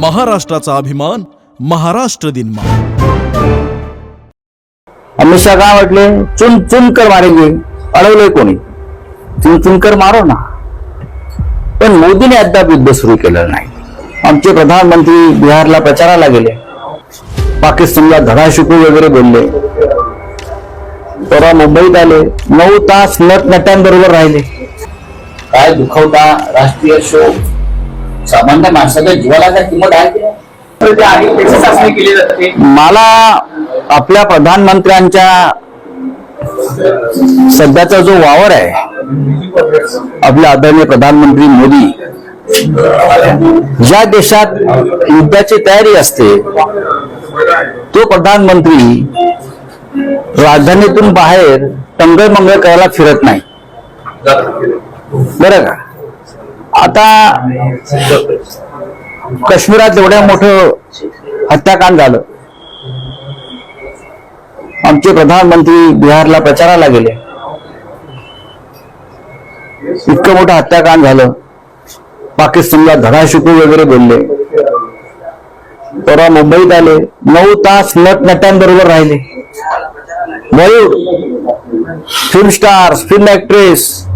महाराष्ट्राचा अभिमान महाराष्ट्र दिन मा अमित शहा काय म्हटले चुन चुन कर मारेंगे. अडवले कोणी? चुन चुन कर मारो ना. पण मोदीने अद्याप युद्ध सुरू केलं नाही. आमचे प्रधानमंत्री बिहारला प्रचाराला गेले. पाकिस्तानला धडा शिकू वगैरे बोलले. परवा मुंबईत आले. नऊ तास नट नट्यांबरोबर राहिले. काय दुखवता राष्ट्रीय शोक? सामान्य माणसाच्या जीवाला काय किंमत आहे की नाही? मला आपल्या प्रधानमंत्र्यांच्या सध्याचा जो वावर आहे आपले आदरणीय प्रधानमंत्री मोदी ज्या देशात युद्धाची तयारी असते तो प्रधानमंत्री राजधानीतून बाहेर टंगळ मंगळ करायला फिरत नाही. बरं का? आता काश्मीरात एवढ्या मोठं हत्याकांड झालं. आमचे प्रधानमंत्री बिहारला प्रचाराला गेले. इतकं मोठं हत्याकांड झालं. पाकिस्तानला धडाशिकू वगैरे बोलले. परवा मुंबईत आले. नऊ तास नट नट्यांबरोबर राहिले. Mayur film stars film actress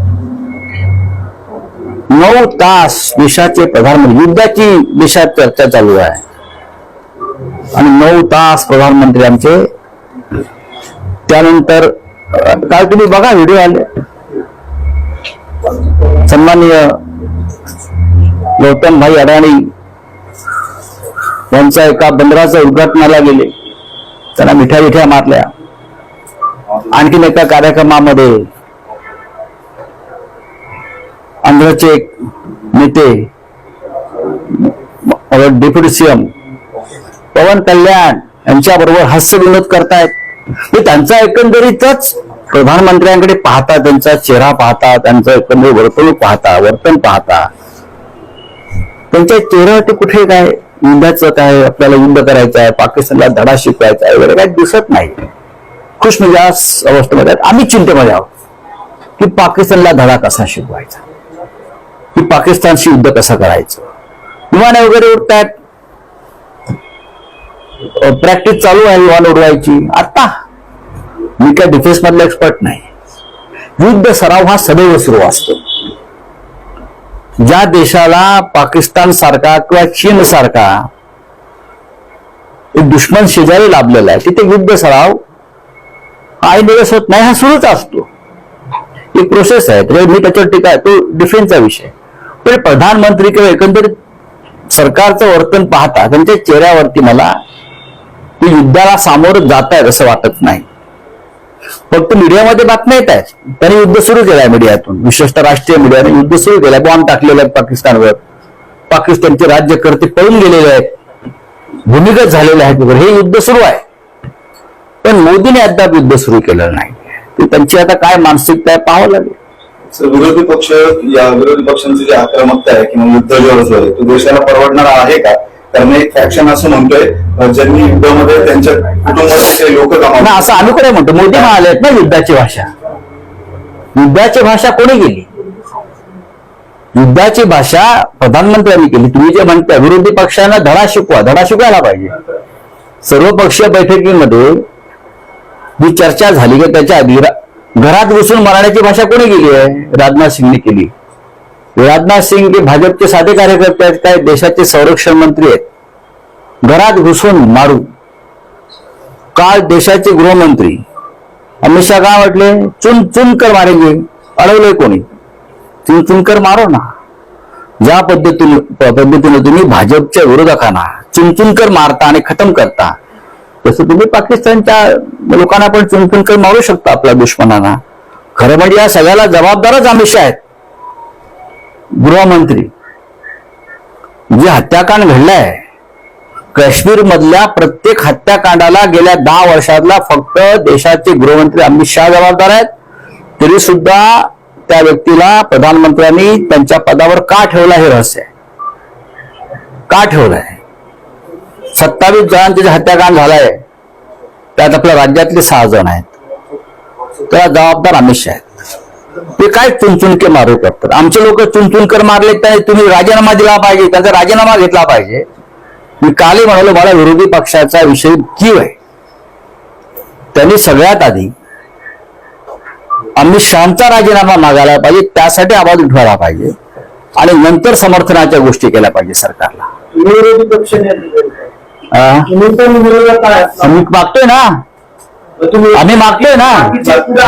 नऊ तास देशाचे प्रधानमंत्री युद्धाची देशात चर्चा चालू आहे. आणि नऊ तास प्रधानमंत्री आमचे. त्यानंतर काल तुम्ही बघा व्हिडिओ आले. सन्माननीय गौतम भाई अडाणी यांच्या एका बंदराचं उद्घाटनाला गेले. त्यांना मिठ्या मिठ्या मारल्या. आणखीन एका कार्यक्रमामध्ये आंध्राचे एक नेते डेप्युटी सीएम पवन कल्याण यांच्याबरोबर हास्य विनोद करतायत. हे त्यांचा एकंदरीतच प्रधानमंत्र्यांकडे पाहता त्यांचा चेहरा पाहता त्यांचं एकंदरीत वर्तणूक पाहता वर्तन पाहता त्यांच्या चेहऱ्यावरती कुठे काय युद्धाचं काय आपल्याला युद्ध करायचं आहे पाकिस्तानला धडा शिकवायचा आहे वगैरे काय दिसत नाही. खुश म्हणजे अवस्थेमध्ये आम्ही चिंतेमध्ये आहोत की पाकिस्तानला धडा कसा शिकवायचा? की पाकिस्तानशी युद्ध कसं करायचं? विमाने वगैरे उडतात प्रॅक्टिस चालू आहे विमान उडवायची. आता मी काय डिफेन्स मधला एक्सपर्ट नाही. युद्ध सराव हा सदैव सुरू असतो. ज्या देशाला पाकिस्तान सारखा किंवा चीन सारखा एक दुश्मन शेजारी लाभलेला आहे तिथे युद्ध सराव आई दिवस होत नाही हा सुरूच असतो. एक प्रोसेस आहे. मी त्याच्यावर टीका तो डिफेन्सचा विषय पण प्रधानमंत्री किंवा एकंदरीत सरकारचं वर्तन पाहता त्यांच्या चेहऱ्यावरती मला ते युद्धाला सामोरं जात आहेत असं वाटत नाही. फक्त मीडियामध्ये बातम्या येत आहेत. त्यांनी युद्ध सुरू केलंय मीडियातून. विशेषतः राष्ट्रीय मीडियाने युद्ध सुरू केलंय. बॉम्ब टाकलेले आहेत पाकिस्तानवर. पाकिस्तानचे राज्यकर्ते पळून गेलेले आहेत. भूमिगत झालेले आहेत. वगैरे हे युद्ध सुरू आहे. पण मोदीने अद्याप युद्ध सुरू केलं नाही. ते त्यांची आता काय मानसिकता आहे पाहावं लागेल. सर, विरोधी पक्ष या विरोधी पक्षांची जी आक्रमकता आहे किंवा युद्ध जे होत आहे तो देशाला परवडणार आहे का? कारण एक फॅक्शन असं म्हणतोय ज्यांनी युद्धामध्ये त्यांच्या कुटुंबाचे लोक ना गमावले असं आम्ही कडे म्हणतो. मोदी म्हणाले ना युद्धाची भाषा. युद्धाची भाषा कोणी केली? युद्धाची भाषा प्रधानमंत्र्यांनी केली. तुम्ही जे म्हणता विरोधी पक्षांना धडा शिकवा धडा शिकवायला पाहिजे. सर्वपक्षीय बैठकीमध्ये जी चर्चा झाली की त्याच्या घरात घुसून मराठीची भाषा कोणी केली आहे? राजनाथ सिंगने केली. राजनाथ सिंग हे भाजपचे साधे कार्यकर्ते आहेत काय देशाचे संरक्षण मंत्री आहेत. घरात घुसून मारू. काल देशाचे गृहमंत्री. अमित शहा काय म्हटले? चुन चुनकर मारेंगे. अडवलंय कोणी? चुन चुनकर मारो ना. ज्या पद्धतीने पद्धतीने तुम्ही भाजपच्या विरोधकांना चुनचुनकर मारता आणि खतम करता तसं तुम्ही पाकिस्तानच्या लोकांना पण चुनचुन मारू शकता आपल्या दुश्मनांना. खरं म्हणजे या सगळ्याला जबाबदारच अमित आहेत. गृहमंत्री. जे हत्याकांड घडलंय काश्मीर मधल्या प्रत्येक हत्याकांडाला गेल्या दहा वर्षातला फक्त देशाचे गृहमंत्री अमित शहा जबाबदार आहेत. तरी सुद्धा त्या व्यक्तीला प्रधानमंत्र्यांनी त्यांच्या पदावर का ठेवला हे रहस्य? आहे का ठेवलंय? सत्तावीस जणांचे जे हत्याकांड झालंय त्यात आपल्या राज्यातले सहा जण आहेत. त्याला जबाबदार अमित शहा आहेत. ते काय चुनचुनके मारू करतात आमचे लोक चुनचुनकर मारले तर तुम्ही राजीनामा दिला पाहिजे त्यांचा राजीनामा घेतला पाहिजे. मी कालही म्हणालो मला विरोधी पक्षाचा विषय जीव आहे. त्यांनी सगळ्यात आधी अमित शहाचा राजीनामा मागायला पाहिजे त्यासाठी आवाज उठवायला पाहिजे आणि नंतर समर्थनाच्या गोष्टी केल्या पाहिजे सरकारला. विरोधी पक्ष मी मागतोय ना? तुम्ही आम्ही मागतोय ना?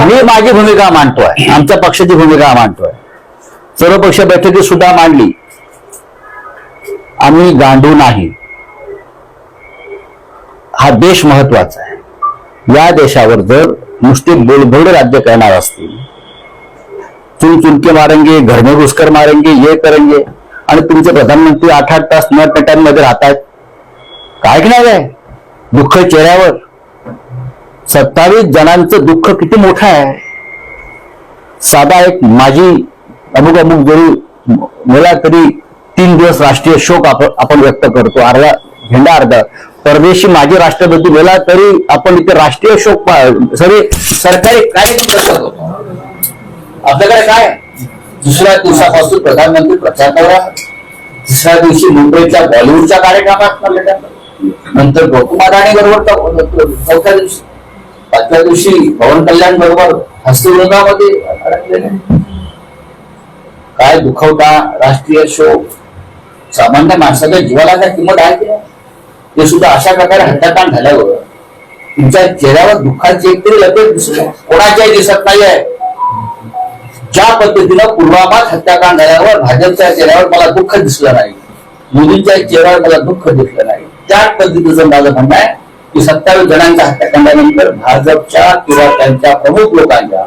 मी माझी भूमिका मांडतोय. आमच्या पक्षाची भूमिका मांडतोय. सर्व पक्ष बैठकीत सुद्धा मांडली. आम्ही गांडू नाही. हा देश महत्त्वाचा आहे. या देशावर जर नुसते बोलबोल राज्य करणार असतील चुन चुनके मारेंगे घर में घुसकर मारेंगे ये करेंगे आणि तुमचे प्रधानमंत्री आठ आठ तास नटनट्यांमध्ये राहतात काय की आहे दुःख चेहऱ्यावर. सत्तावीस जणांचं दुःख किती मोठं आहे. साधा एक माझी अमुक अमुक जरी मला तरी तीन दिवस राष्ट्रीय शोक आपण आपण व्यक्त करतो. अर्धा झेंडा अर्धा. परदेशी माजी राष्ट्रपती बोला तरी आपण इथे राष्ट्रीय शोक सगळे सरकारी कार्यक्रम करतो आपल्याकडे काय? दुसऱ्या दिवसापासून प्रधानमंत्री प्रचार करा तिसऱ्या दिवशी मुंबईच्या बॉलिवूडच्या कार्यक्रमात नंतर गौतम अदाणी बरोबर चौथ्या दिवशी. पाचव्या दिवशी पवन कल्याण बरोबर हस्तवृंदामध्ये अडकलेले काय दुखवता राष्ट्रीय शोक? सामान्य माणसाच्या जीवाला काय किंमत आहे की ते सुद्धा अशा प्रकारे हत्याकांड झाल्यावर तुमच्या चेहऱ्यावर दुःखाची एक तरी लपेट दिसत कोणाच्याही दिसत नाहीये. ज्या पद्धतीनं पुलवामात हत्याकांड झाल्यावर भाजपच्या चेहऱ्यावर मला दुःख दिसलं नाही. मोदींच्या चेहऱ्यावर मला दुःख दिसलं नाही. त्याच पद्धतीचं माझं म्हणणं आहे की सत्तावीस जणांच्या हत्याकांडानंतर भाजपच्या किंवा त्यांच्या प्रमुख लोकांच्या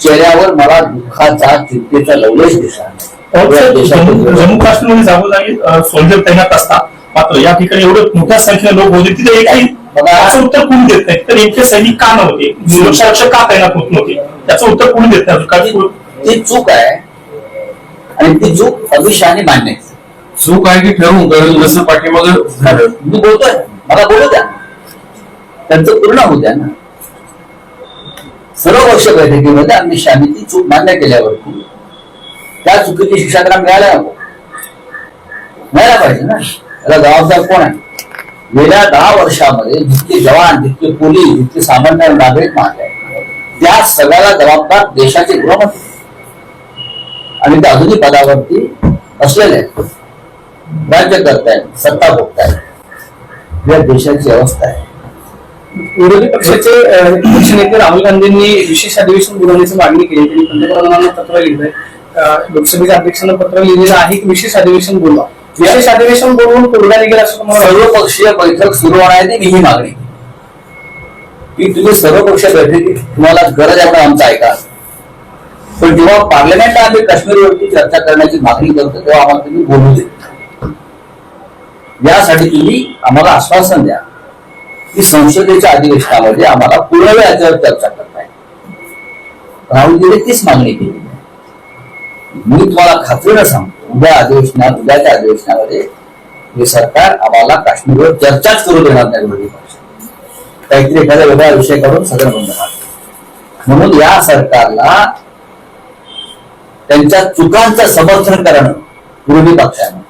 चेहऱ्यावर मला दुःखाचा चिंतेचा लवलेश दिसला जम्मू काश्मीरमध्ये जागोजागी सोल्जर तैनात असतात. मात्र या ठिकाणी एवढं मोठ्या संख्येने लोक होते तिथे एकही. याचं उत्तर कोणी देत नाही. तर इतके सैनिक का नव्हते? सुरक्षारक्षक का तैनात होत नव्हते? त्याचं उत्तर कोणी देत नाही? ती चूक आहे. आणि ती चूक अमित शहाने मान्य आहे. चूक आहे की ठरवून करेल जसं पाठीमागे झालं. मी बोलतोय. मला बोलू द्या. त्यांचं पूर्ण होऊ द्या ना. सर्व पक्ष बैठकीमध्ये आम्ही शहाने ती चूक मान्य केल्यावरती त्या चुकीची शिक्षा त्यांना मिळायला नको. मिळायला पाहिजे ना. त्याला जबाबदार कोण आहे? गेल्या दहा वर्षामध्ये जितके जवान जितके पोलीस जितके सामान्य नागरिक मारले त्या सगळ्याला जबाबदार देशाचे गृहमंत्री. आणि ते अजूनही पदावरती असलेले आहेत. राज्य करतायत सत्ता भोगतायत या देशाची अवस्था आहे. विरोधी पक्षाचे अं, पक्ष नेते राहुल गांधींनी विशेष अधिवेशन बोलवण्याची मागणी केली त्यांनी पंतप्रधानांना पत्र लिहिलंय. लोकसभेच्या अध्यक्षांना पत्र लिहिलेलं आहे की विशेष अधिवेशन बोलवा. विशेष अधिवेशन बोलवून तोडगा निघेल असं? सर्वपक्षीय बैठक सुरू होण्याची ही मागणी की तुम्ही सर्वपक्ष बैठकीत तुम्हाला गरज आहे आमचं ऐका. पण जेव्हा पार्लमेंट आम्ही काश्मीरवरती चर्चा करण्याची मागणी करतो तेव्हा आम्हाला तुम्ही बोलू दे यासाठी तुम्ही आम्हाला आश्वासन द्या. की संसदेच्या अधिवेशनामध्ये आम्हाला पूर्ण याच्यावर चर्चा करताय राहुलजीने तीच मागणी केली. मी तुम्हाला खात्रीनं सांगतो उद्या अधिवेशनात उद्याच्या अधिवेशनामध्ये हे सरकार आम्हाला काश्मीरवर चर्चाच करू देणार नाही विरोधी पक्ष. काहीतरी एखादा वेगळा विषय करून सगळं बंद म्हणून या सरकारला त्यांच्या चुकांचं समर्थन करणं विरोधी पक्षानं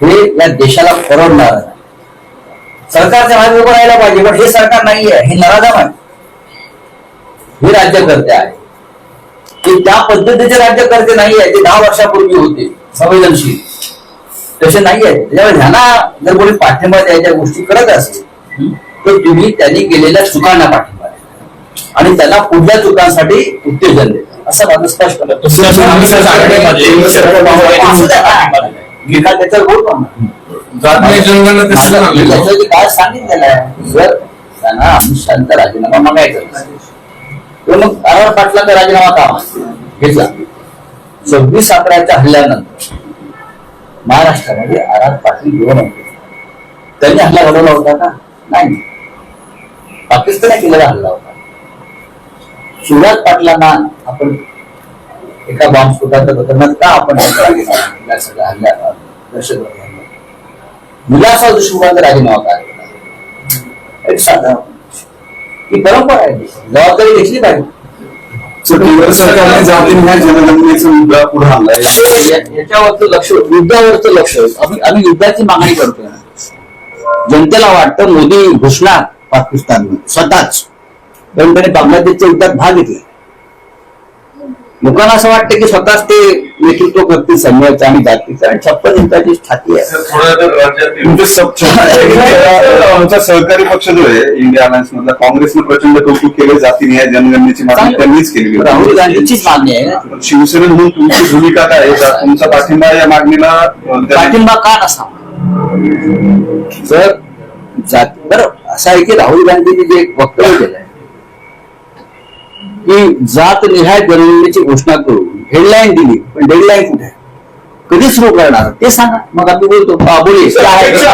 हे या देशाला परवडणार सरकारच्या मागे उभं राहायला पाहिजे पण हे सरकार नाही आहे हे नराधम आहे. हे राज्यकर्ते आहे ते त्या पद्धतीचे राज्यकर्ते नाही आहे ते दहा वर्षापूर्वी होते संवेदनशील. तसे नाही आहेत त्याच्यामुळे ह्यांना जर कोणी पाठिंबा द्यायच्या गोष्टी करत असेल तर तुम्ही त्यांनी केलेल्या चुकांना पाठिंबा द्या. आणि त्यांना पुढल्या चुकांसाठी उत्तेजन देता असं माझं स्पष्ट मत आहे. दुसऱ्या संघर्षाच्या आघाडीमध्ये असू द्या ना. मी काय सांगितलेलं आहे जर त्यांना राजीनामा मागायचा तर मग पाटलांचा राजीनामा का? घेतला सव्वीस अकराच्या हल्ल्यानंतर महाराष्ट्रामध्ये आर आर पाटील गृहमंत्री त्यांनी हल्ला घडवला होता का नाही पाकिस्ताने केलेला हल्ला होता शिवराज पाटलांना आपण एका बॉम्बस्फोटाच्या प्रकरणात का आपण सगळ्या हल्ल्या दहशतवादी विलासा दुष्मुखाचा राजीनामा का दिला? एक साधा ही परंपरा आहे. जबाबदारी घेतली पाहिजे. याच्यावरचं लक्ष युद्धावरचं लक्ष आम्ही युद्धाची मागणी करतोय. जनतेला वाटतं मोदी घुसणार पाकिस्तान स्वतःच. कारण त्याने बांगलादेशच्या युद्धात भाग घेतला लोकांना असं वाटतं की स्वतःच ते नेतृत्व करतील सैन्याचं आणि जातीचं. आणि छप्पन इंचाची छाती आहे. आमचा सहकारी पक्ष जो आहे इंडिया अलायन्स मधला काँग्रेसनं प्रचंड कौतुक केले जाती न्याय जनगणनेची मागणी त्यांनीच केली. राहुल गांधीचीच मागणी आहे शिवसेना म्हणून तुमची भूमिका काय तुमचा पाठिंबा या मागणीला पाठिंबा का नसावा? जर जात बरं असं आहे की राहुल गांधींनी जे एक वक्तव्य केलंय की जात निहाय जनगणनेची घोषणा करून हेडलाईन दिली पण डेडलाईन कुठे? कधी सुरू करणार ते सांगा मग आम्ही बोलतो?